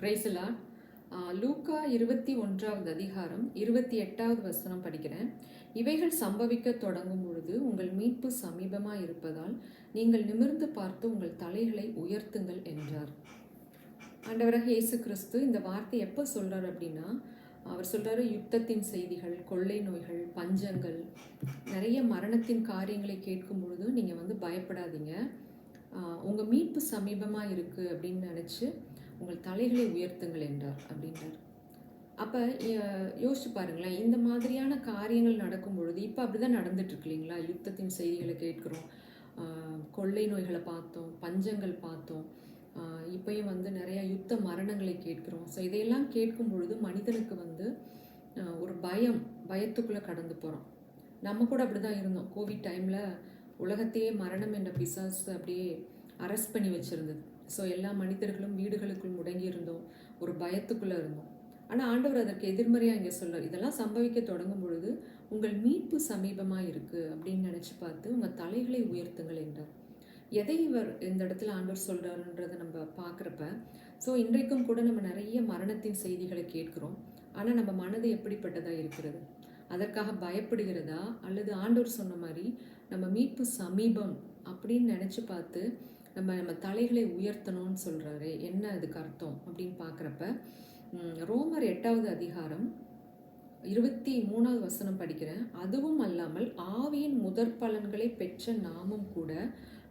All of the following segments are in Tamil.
பிரைசலா லூக்கா இருபத்தி ஒன்றாவது அதிகாரம் இருபத்தி எட்டாவது வசனம் படிக்கிறேன். இவைகள் சம்பவிக்க தொடங்கும் பொழுது உங்கள் மீட்பு சமீபமாக இருப்பதால் நீங்கள் நிமிர்ந்து பார்த்து உங்கள் தலைகளை உயர்த்துங்கள் என்றார். ஆண்டவராக இயேசு கிறிஸ்து இந்த வார்த்தை எப்போ சொல்கிறார் அப்படின்னா அவர் சொல்கிறாரு யுத்தத்தின் செய்திகள் கொள்ளை நோய்கள் பஞ்சங்கள் நிறைய மரணத்தின் காரியங்களை கேட்கும் பொழுது நீங்கள் வந்து பயப்படாதீங்க. உங்கள் மீட்பு சமீபமாக இருக்குது அப்படின்னு நினச்சி உங்கள் தலைகளை உயர்த்துங்கள் என்றார் அப்படின்றார். அப்போ யோசிச்சு பாருங்களேன் இந்த மாதிரியான காரியங்கள் நடக்கும் பொழுது இப்போ அப்படி தான் நடந்துட்டு இல்லைங்களா? யுத்தத்தின் செய்திகளை கேட்குறோம். கொள்ளை நோய்களை பார்த்தோம் பஞ்சங்கள் பார்த்தோம். இப்பயும் வந்து நிறையா யுத்த மரணங்களை கேட்குறோம். ஸோ இதையெல்லாம் கேட்கும் பொழுது மனிதனுக்கு வந்து ஒரு பயம் பயத்துக்குள்ளே கடந்து போகிறோம் நம்ம கூட அப்படி தான் இருந்தோம் கோவிட் டைமில் உலகத்தையே மரணம் என்ற பிசாசு அப்படியே அரெஸ்ட் பண்ணி வச்சுருந்தது. ஸோ எல்லா மனிதர்களும் வீடுகளுக்குள் முடங்கி இருந்தோம். ஒரு பயத்துக்குள்ளே இருந்தோம். ஆனால் ஆண்டவர் அதற்கு எதிர்மறையாக இங்கே சொல்ல இதெல்லாம் சம்பவிக்க தொடங்கும் பொழுது உங்கள் மீட்பு சமீபமாக இருக்குது அப்படின்னு நினச்சி பார்த்து உங்கள் தலைகளை உயர்த்துங்கள் என்றார். எதை இவர் இந்த இடத்துல ஆண்டவர் சொல்கிறாருன்றதை நம்ம பார்க்குறப்ப ஸோ இன்றைக்கும் கூட நம்ம நிறைய மரணத்தின் செய்திகளை கேட்குறோம். ஆனால் நம்ம மனது எப்படிப்பட்டதாக இருக்கிறது? அதற்காக பயப்படுகிறதா? அல்லது ஆண்டவர் சொன்ன மாதிரி நம்ம மீட்பு சமீபம் அப்படின்னு நினச்சி பார்த்து நம்ம நம்ம தலைகளை உயர்த்தணும்னு சொல்கிறாரு என்ன அதுக்கு அர்த்தம்? அப்படின்னு பார்க்குறப்ப ரோமர் எட்டாவது அதிகாரம் இருபத்தி மூணாவது வசனம் படிக்கிறேன். அதுவும் அல்லாமல் ஆவியின் முதற் பலன்களை பெற்ற நாமும் கூட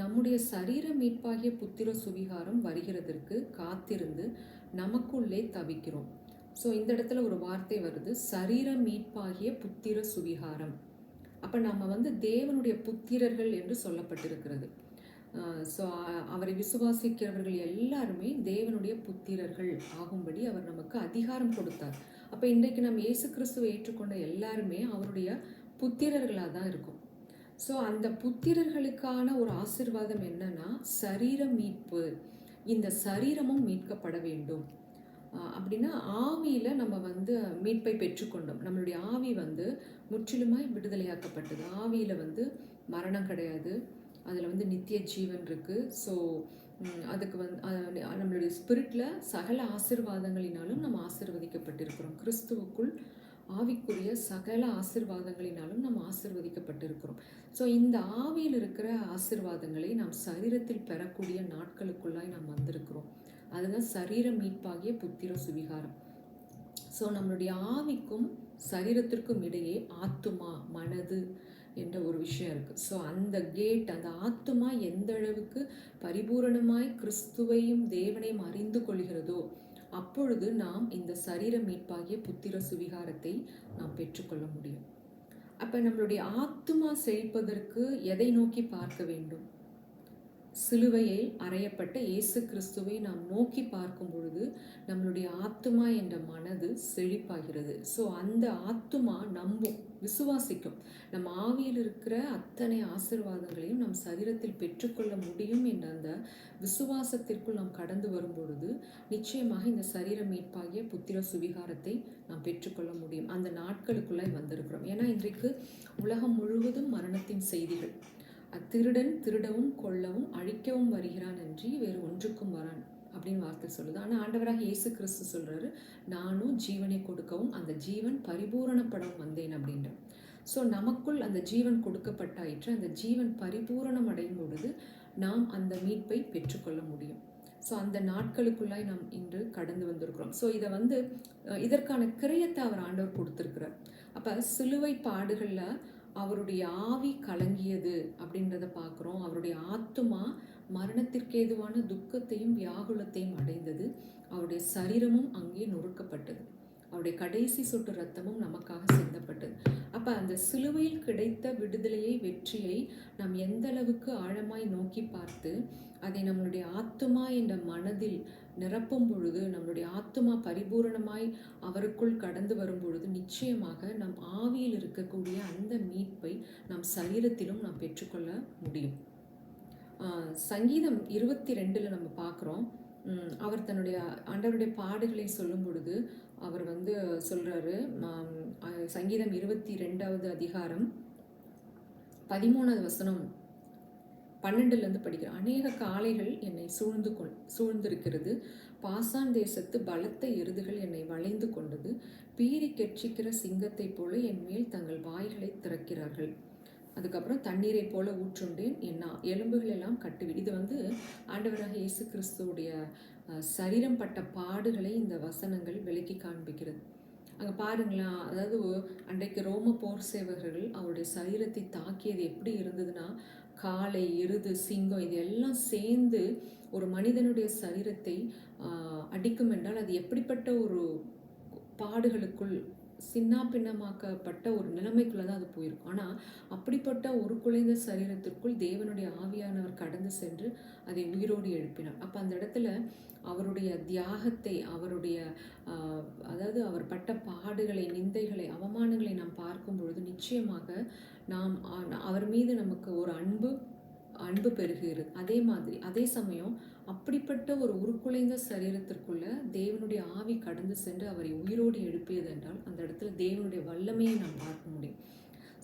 நம்முடைய சரீர மீட்பாகிய புத்திர சுவிகாரம் வருகிறதற்கு காத்திருந்து நமக்குள்ளே தவிக்கிறோம். ஸோ இந்த இடத்துல ஒரு வார்த்தை வருது. சரீர மீட்பாகிய புத்திர சுவிகாரம். அப்போ நம்ம வந்து தேவனுடைய புத்திரர்கள் என்று சொல்லப்பட்டிருக்கிறது. ஸோ அவரை விசுவாசிக்கிறவர்கள் எல்லாருமே தேவனுடைய புத்திரர்கள் ஆகும்படி அவர் நமக்கு அதிகாரம் கொடுத்தார். அப்போ இன்றைக்கு நம்ம இயேசு கிறிஸ்துவை ஏற்றுக்கொண்ட எல்லாருமே அவருடைய புத்திரர்களாக தான் இருக்கும். ஸோ அந்த புத்திரர்களுக்கான ஒரு ஆசிர்வாதம் என்னன்னா சரீர மீட்பு. இந்த சரீரமும் மீட்கப்பட வேண்டும். அப்படின்னா ஆவியில் நம்ம வந்து மீட்பை பெற்றுக்கொண்டோம். நம்மளுடைய ஆவி வந்து முற்றிலுமாய் விடுதலையாக்கப்பட்டது. ஆவியில் வந்து மரணம் கிடையாது. அதில் வந்து நித்திய ஜீவன் இருக்குது ஸோ அதுக்கு வந்து நம்மளுடைய ஸ்பிரிட்டில் சகல ஆசிர்வாதங்களினாலும் நம்ம ஆசிர்வதிக்கப்பட்டிருக்கிறோம். கிறிஸ்துவுக்குள் ஆவிக்குரிய சகல ஆசிர்வாதங்களினாலும் நம்ம ஆசிர்வதிக்கப்பட்டிருக்கிறோம். ஸோ இந்த ஆவியில் இருக்கிற ஆசிர்வாதங்களை நாம் சரீரத்தில் பெறக்கூடிய நாட்களுக்குள்ளாய் நாம் வந்திருக்கிறோம். அதுதான் சரீர மீட்பாகிய புத்திர சுவிகாரம். ஸோ நம்மளுடைய ஆவிக்கும் சரீரத்திற்கும் இடையே ஆத்துமா மனது என்ற ஒரு விஷயம் இருக்குது ஸோ அந்த கேட் அந்த ஆத்துமா எந்த அளவுக்கு பரிபூரணமாய் கிறிஸ்துவையும் தேவனையும் அறிந்து கொள்கிறதோ அப்பொழுது நாம் இந்த சரீர மீட்பாகிய புத்திர சுவிகாரத்தை நாம் பெற்றுக்கொள்ள முடியும். அப்போ நம்மளுடைய ஆத்மா செழிப்பதற்கு எதை நோக்கி பார்க்க வேண்டும்? சிலுவையில் அறையப்பட்ட இயேசு கிறிஸ்துவை நாம் நோக்கி பார்க்கும் பொழுது நம்மளுடைய ஆத்துமா என்ற மனது செழிப்பாகிறது. ஸோ அந்த ஆத்துமா நம்பும் விசுவாசிக்கும். நம் ஆவியில் இருக்கிற அத்தனை ஆசிர்வாதங்களையும் நம் சரீரத்தில் பெற்றுக்கொள்ள முடியும் என்ற அந்த விசுவாசத்திற்குள் நாம் கடந்து வரும் பொழுது நிச்சயமாக இந்த சரீர மீட்பாகிய புத்திர சுவிகாரத்தை நாம் பெற்றுக்கொள்ள முடியும். அந்த நாட்களுக்குள்ளே வந்திருக்கிறோம். ஏன்னா இன்றைக்கு உலகம் முழுவதும் மரணத்தின் செய்திகள். அத்திருடன் திருடவும் கொல்லவும் அழிக்கவும் வருகிறான் என்று வேறு ஒன்றுக்கும் வரான் அப்படின்னு வார்த்தை சொல்லுது. ஆனால் ஆண்டவராக இயேசு கிறிஸ்து சொல்கிறாரு நானும் ஜீவனை கொடுக்கவும் அந்த ஜீவன் பரிபூரணப்படவும் வந்தேன் அப்படின்ற ஸோ நமக்குள் அந்த ஜீவன் கொடுக்கப்பட்டாயிற்று. அந்த ஜீவன் பரிபூரணம் அடையும் பொழுது நாம் அந்த மீட்பை பெற்றுக்கொள்ள முடியும். ஸோ அந்த நாட்களுக்குள்ளாய் நாம் இன்று கடந்து வந்திருக்கிறோம். ஸோ இதை வந்து இதற்கான கிரயத்தை அவர் ஆண்டவர் கொடுத்துருக்கிறார். அப்போ சிலுவை பாடுகளில் அவருடைய ஆவி கலங்கியது அப்படின்றத பார்க்குறோம். அவருடைய ஆத்துமா மரணத்திற்கு ஏதுவான துக்கத்தையும் வியாகுலத்தையும் அடைந்தது. அவருடைய சரீரமும் அங்கே நொறுக்கப்பட்டது. அவருடைய கடைசி சொட்டு ரத்தமும் நமக்காக சிந்தப்பட்டது அப்போ அந்த சிலுவையில் கிடைத்த விடுதலையை வெற்றியை நாம் எந்த அளவுக்கு ஆழமாய் நோக்கி பார்த்து அதை நம்மளுடைய ஆத்துமா என்ற மனதில் நிரப்பும் பொழுது நம்மளுடைய ஆத்துமா பரிபூரணமாய் அவருக்குள் கடந்து வரும் பொழுது நிச்சயமாக நம் ஆவியில் இருக்கக்கூடிய அந்த மீட்பை நம் சரீரத்திலும் நாம் பெற்றுக்கொள்ள முடியும். சங்கீதம் இருபத்தி ரெண்டில் நம்ம பார்க்குறோம். அவர் தன்னுடைய ஆண்டவருடைய பாடுகளை சொல்லும் பொழுது அவர் வந்து சொல்கிறாரு சங்கீதம் இருபத்தி ரெண்டாவது அதிகாரம் பதிமூணாவது வசனம். பன்னெண்டுலேருந்து படிக்கிறேன். அநேக காளைகள் என்னை சூழ்ந்து கொண் சூழ்ந்திருக்கிறது. பாசான் தேசத்து பலத்த எருதுகள் என்னை வளைந்து கொண்டது. பீறி கெட்சிக்கிற சிங்கத்தைப் போல என் மேல் தங்கள் வாய்களை திறக்கிறார்கள். அதுக்கப்புறம் தண்ணீரை போல ஊற்றுண்டேன். என்ன எலும்புகள் எல்லாம் கட்டுவிடு இது வந்து ஆண்டவராக இயேசு கிறிஸ்துவுடைய சரீரம் பட்ட பாடுகளை இந்த வசனங்கள் விலக்கி காண்பிக்கிறது. அங்கே பாருங்களேன் அதாவது அன்றைக்கு ரோம போர் சேவகர்கள் அவருடைய சரீரத்தை தாக்கியது எப்படி இருந்ததுன்னா காளை எருது சிங்கம் இது எல்லாம் சேர்ந்து ஒரு மனிதனுடைய சரீரத்தை அடிக்கும் என்றால் அது எப்படிப்பட்ட ஒரு பாடுகளுக்குள் சின்னா பின்னமாக்கப்பட்ட ஒரு நிலைமைக்குள்ளே தான் அது போயிருக்கும். ஆனால் அப்படிப்பட்ட ஒரு குலைந்த சரீரத்திற்குள் தேவனுடைய ஆவியானவர் கடந்து சென்று அதை உயிரோடு எழுப்பினார். அப்போ அந்த இடத்துல அவருடைய தியாகத்தை அவருடைய அதாவது அவர் பட்ட பாடுகளை நிந்தைகளை அவமானங்களை நாம் பார்க்கும் பொழுது நிச்சயமாக நாம் அவர் மீது நமக்கு ஒரு அன்பு அன்பு பெருகிறது அதே மாதிரி அதே சமயம் அப்படிப்பட்ட ஒரு உருக்குலைந்த சரீரத்திற்குள்ள தேவனுடைய ஆவி கடந்து சென்று அவரை உயிரோடு எழுப்பியது என்றால் அந்த இடத்துல தேவனுடைய வல்லமையை நாம் பார்க்க முடியும்.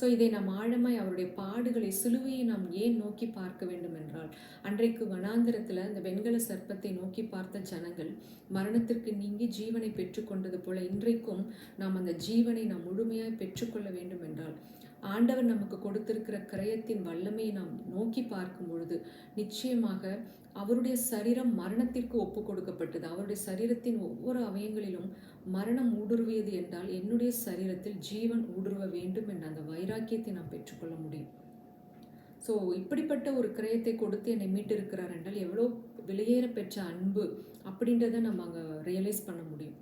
ஸோ இதை நாம் ஆழமாய் அவருடைய பாடுகளை சிலுவையை நாம் ஏன் நோக்கி பார்க்க வேண்டும் என்றால் அன்றைக்கு வனாந்திரத்தில் அந்த வெண்கல சர்ப்பத்தை நோக்கி பார்த்த ஜனங்கள் மரணத்திற்கு நீங்கி ஜீவனை பெற்றுக்கொண்டது போல இன்றைக்கும் நாம் அந்த ஜீவனை நாம் முழுமையாக பெற்றுக்கொள்ள வேண்டும் என்றால் ஆண்டவர் நமக்கு கொடுத்திருக்கிற கிரயத்தின் வல்லமையை நாம் நோக்கி பார்க்கும் பொழுது நிச்சயமாக அவருடைய சரீரம் மரணத்திற்கு ஒப்பு கொடுக்கப்பட்டது அவருடைய சரீரத்தின் ஒவ்வொரு அவயங்களிலும் மரணம் ஊடுருவியது என்றால் என்னுடைய சரீரத்தில் ஜீவன் ஊடுருவ வேண்டும் என்ற அந்த வைராக்கியத்தை நாம் பெற்றுக்கொள்ள முடியும். ஸோ இப்படிப்பட்ட ஒரு கிரயத்தை கொடுத்து என்னை மீட்டிருக்கிறார் என்றால் எவ்வளோ விலையேற பெற்ற அன்பு அப்படின்றத நம்ம அங்கே ரியலைஸ் பண்ண முடியும்.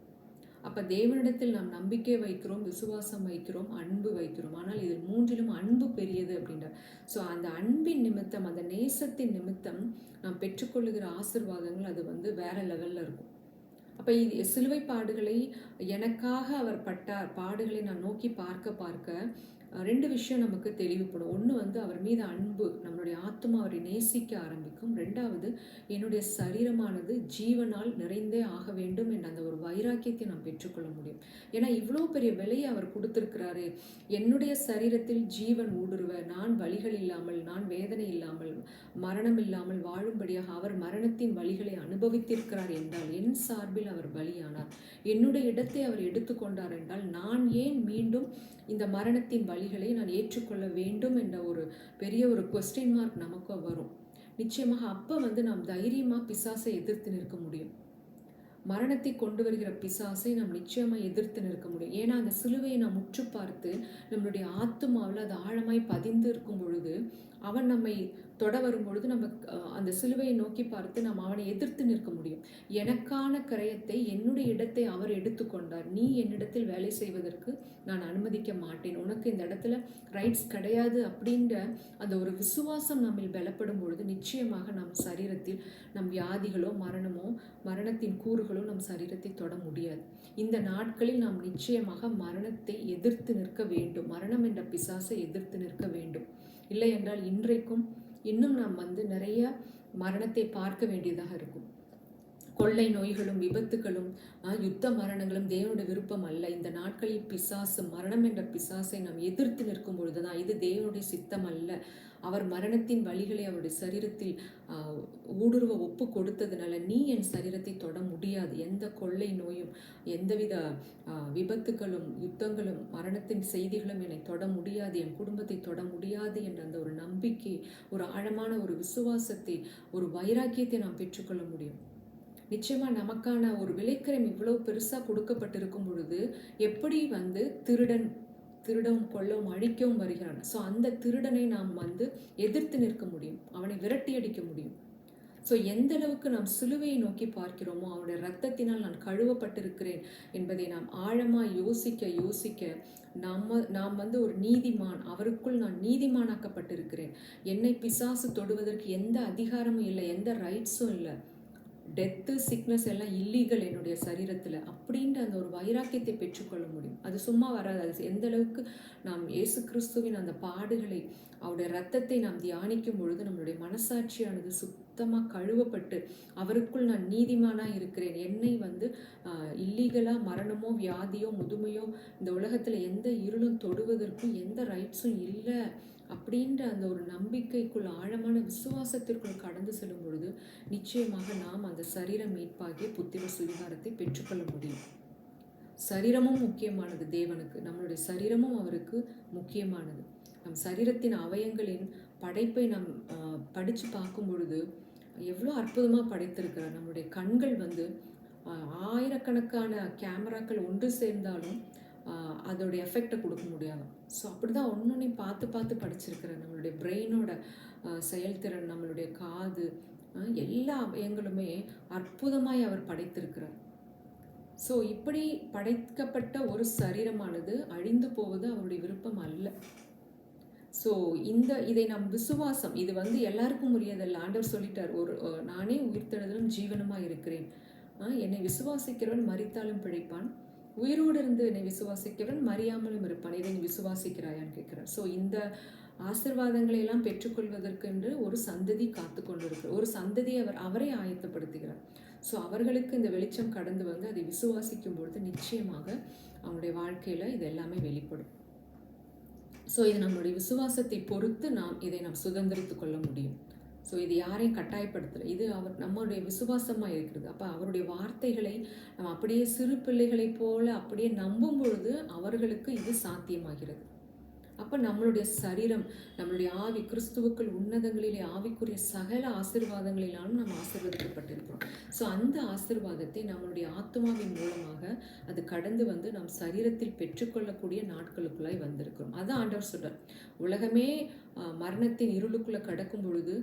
அப்போ தேவனிடத்தில் நாம் நம்பிக்கை வைக்கிறோம் விசுவாசம் வைக்கிறோம் அன்பு வைக்கிறோம். ஆனால் இதில் மூன்றிலும் அன்பு பெரியது அப்படின்றார் ஸோ அந்த அன்பின் நிமித்தம் அந்த நேசத்தின் நிமித்தம் நாம் பெற்றுக்கொள்ளுகிற ஆசிர்வாதங்கள் அது வந்து வேற லெவலில் இருக்கும். அப்போ இது சிலுவை பாடுகளை எனக்காக அவர் பட்டார். பாடுகளை நான் நோக்கி பார்க்க பார்க்க ரெண்டு விஷயம் நமக்கு தெளிவுப்படும் ஒன்று வந்து அவர் மீது அன்பு நம்மளுடைய ஆத்மா அவரை நேசிக்க ஆரம்பிக்கும். ரெண்டாவது என்னுடைய சரீரமானது ஜீவனால் நிறைந்தே ஆக வேண்டும் என்ற அந்த ஒரு வைராக்கியத்தை நாம் பெற்றுக்கொள்ள முடியும். ஏன்னா இவ்வளோ பெரிய விலையை அவர் கொடுத்துருக்கிறாரு. என்னுடைய சரீரத்தில் ஜீவன் ஊடுருவ நான் வழிகள் இல்லாமல் நான் வேதனை இல்லாமல் மரணம் இல்லாமல் வாழும்படியாக அவர் மரணத்தின் வழிகளை அனுபவித்திருக்கிறார் என்றால் என் சார்பில் அவர் பலியானார். என்னுடைய இடத்தை அவர் எடுத்துக்கொண்டார் என்றால் நான் ஏன் மீண்டும் இந்த மரணத்தின் வழிகளை நான் ஏற்றுக்கொள்ள வேண்டும் என்ற ஒரு பெரிய ஒரு கொஸ்டின் மார்க் நமக்கு வரும். நிச்சயமாக அப்போ வந்து நாம் தைரியமாக பிசாசை எதிர்த்து நிற்க முடியும். மரணத்தை கொண்டு வருகிற பிசாசை நாம் நிச்சயமாக எதிர்த்து நிற்க முடியும். ஏன்னா அந்த சிலுவையை நாம் முற்று பார்த்து நம்மளுடைய ஆத்துமாவில் அது ஆழமாய் பதிந்து இருக்கும் பொழுது அவன் நம்மை தொட வரும்பொழுது நம்ம அந்த சிலுவையை நோக்கி பார்த்து நாம் அவனை எதிர்த்து நிற்க முடியும். எனக்கான கிரயத்தை என்னுடைய இடத்தை அவர் எடுத்துக்கொண்டார். நீ என்னிடத்தில் வேலை செய்வதற்கு நான் அனுமதிக்க மாட்டேன். உனக்கு இந்த இடத்துல ரைட்ஸ் கிடையாது அப்படின்ற அந்த ஒரு விசுவாசம் நம்மில் பலப்படும் பொழுது நிச்சயமாக நம் சரீரத்தில் நம் வியாதிகளோ மரணமோ மரணத்தின் கூறுகளோ நம் சரீரத்தை தொட முடியாது. இந்த நாட்களில் நாம் நிச்சயமாக மரணத்தை எதிர்த்து நிற்க வேண்டும். மரணம் என்ற பிசாசை எதிர்த்து நிற்க வேண்டும். இல்லை என்றால் இன்றைக்கும் இன்னும் நாம் வந்து நிறைய மரணத்தை பார்க்க வேண்டியதாக இருக்கும். கொள்ளை நோய்களும் விபத்துகளும் யுத்த மரணங்களும் தேவனோட விருப்பம் அல்ல. இந்த நாட்களில் பிசாசு மரணம் என்ற பிசாசை நாம் எதிர்த்து நிற்கும் பொழுதுதான் இது தேவனுடைய சித்தம் அல்ல. அவர் மரணத்தின் வழிகளை அவருடைய சரீரத்தில் ஊடுருவ ஒப்பு கொடுத்ததுனால நீ என் சரீரத்தை தொட முடியாது. எந்த கொள்ளை நோயும் எந்தவித விபத்துகளும் யுத்தங்களும் மரணத்தின் செய்திகளும் என்னை தொட முடியாது. என் குடும்பத்தை தொட முடியாது என்ற அந்த ஒரு நம்பிக்கை ஒரு ஆழமான ஒரு விசுவாசத்தை ஒரு வைராக்கியத்தை நாம் பெற்றுக்கொள்ள முடியும். நிச்சயமா நமக்கான ஒரு விலைக்கிரம் இவ்வளவு பெருசா கொடுக்கப்பட்டிருக்கும் பொழுது எப்படி வந்து திருடன் திருடவும் கொள்ளவும் அழிக்கவும் வருகிறான்? ஸோ அந்த திருடனை நாம் வந்து எதிர்த்து நிற்க முடியும். அவனை விரட்டி அடிக்க முடியும். ஸோ எந்த அளவுக்கு நாம் சிலுவையை நோக்கி பார்க்கிறோமோ அவனுடைய ரத்தத்தினால் நான் கழுவப்பட்டிருக்கிறேன் என்பதை நாம் ஆழமாக யோசிக்க யோசிக்க நம்ம நாம் வந்து ஒரு நீதிமான் அவருக்குள் நான் நீதிமானாக்கப்பட்டிருக்கிறேன். என்னை பிசாசு தொடுவதற்கு எந்த அதிகாரமும் இல்லை எந்த ரைட்ஸும் இல்லை. டெத்து சிக்னஸ் எல்லாம் இல்லீகல் என்னுடைய சரீரத்தில் அப்படின்ற அந்த ஒரு வைராக்கியத்தை பெற்றுக்கொள்ள முடியும். அது சும்மா வராது. அது எந்த அளவுக்கு நாம் இயேசு கிறிஸ்துவின் அந்த பாடுகளை அவருடைய ரத்தத்தை நாம் தியானிக்கும் பொழுது நம்மளுடைய மனசாட்சியானது சுத்தமாக கழுவப்பட்டு அவருக்குள் நான் நீதிமானாக இருக்கிறேன். என்னை வந்து இல்லீகலாக மரணமோ வியாதியோ முதுமையோ இந்த உலகத்தில் எந்த இருளும் தொடுவதற்கும் எந்த ரைட்ஸும் இல்லை. அப்படின்ற அந்த ஒரு நம்பிக்கைக்குள் ஆழமான விசுவாசத்திற்குள் கடந்து செல்லும் பொழுது நிச்சயமாக நாம் அந்த சரீர மீட்பாகிய புத்திர சுவிகாரத்தை பெற்றுக்கொள்ள முடியும். சரீரமும் முக்கியமானது தேவனுக்கு. நம்மளுடைய சரீரமும் அவருக்கு முக்கியமானது. நம் சரீரத்தின் அவயங்களின் படைப்பை நாம் படித்து பார்க்கும் பொழுது எவ்வளோ அற்புதமாக படைத்திருக்கிறார். நம்முடைய கண்கள் வந்து ஆயிரக்கணக்கான கேமராக்கள் ஒன்று சேர்ந்தாலும் அதோடைய எஃபெக்டை கொடுக்க முடியாது. ஸோ அப்படி தான் ஒன்றொன்றையும் பார்த்து பார்த்து படிச்சிருக்கிற நம்மளுடைய பிரெயினோட செயல்திறன் நம்மளுடைய காது எல்லா அவயங்களுமே அற்புதமாய் அவர் படைத்திருக்கிறார். ஸோ இப்படி படைக்கப்பட்ட ஒரு சரீரமானது அழிந்து போவது அவருடைய விருப்பம் அல்ல. ஸோ இந்த இதை நம் விசுவாசம் இது வந்து எல்லாருக்கும் உரியதல்ல. ஆண்டவர் சொல்லிட்டார் ஒரு நானே உயிர்த்தெழுதலும் ஜீவனமாக இருக்கிறேன். என்னை விசுவாசிக்கிறவன் மறித்தாலும் பிழைப்பான். உயிரோடு இருந்து என்னை விசுவாசிக்கிறவன் மறியாமலும் இருப்பான். இதை நீ விசுவாசிக்கிறாயான்னு கேட்கிறார். ஸோ இந்த ஆசிர்வாதங்களை எல்லாம் பெற்றுக்கொள்வதற்கென்று ஒரு சந்ததி காத்து கொண்டிருக்கிறார். ஒரு சந்ததியை அவர் அவரே ஆயத்தப்படுத்துகிறார். ஸோ அவர்களுக்கு இந்த வெளிச்சம் கடந்து வந்து அதை விசுவாசிக்கும் பொழுது நிச்சயமாக அவங்களுடைய வாழ்க்கையில் இது எல்லாமே வெளிப்படும். ஸோ இது நம்மளுடைய விசுவாசத்தை பொறுத்து நாம் இதை நாம் சுதந்திரித்து கொள்ள முடியும். ஸோ இது யாரையும் கட்டாயப்படுத்தலை. இது அவர் நம்மளுடைய விசுவாசமாக இருக்கிறது. அப்போ அவருடைய வார்த்தைகளை நம்ம அப்படியே சிறு பிள்ளைகளைப் போல அப்படியே நம்பும் பொழுது அவர்களுக்கு இது சாத்தியமாகிறது. அப்போ நம்மளுடைய சரீரம் நம்மளுடைய ஆவி கிறிஸ்துவுக்கள் உன்னதங்களிலே ஆவிக்குரிய சகல ஆசீர்வாதங்களினாலும் நம்ம ஆசிர்வதிக்கப்பட்டிருக்கிறோம். ஸோ அந்த ஆசீர்வாதத்தை நம்மளுடைய ஆத்மாவின் மூலமாக அது கடந்து வந்து நம் சரீரத்தில் பெற்றுக்கொள்ளக்கூடிய நாட்களுக்குள்ளாய் வந்திருக்கிறோம். அதான் ஆண்டவர் சொல்கிறார் உலகமே மரணத்தின் இருளுக்குள்ளே கடக்கும் பொழுது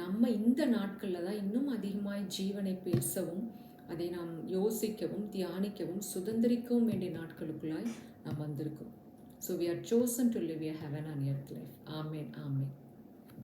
நம்ம இந்த நாட்களில் தான் இன்னும் அதிகமாய் ஜீவனை பேசவும் அதை நாம் யோசிக்கவும் தியானிக்கவும் சுதந்திரிக்கவும் வேண்டிய நாட்களுக்குள்ளாய் நாம் வந்திருக்கோம். So we are chosen to live a heaven on earth life amen amen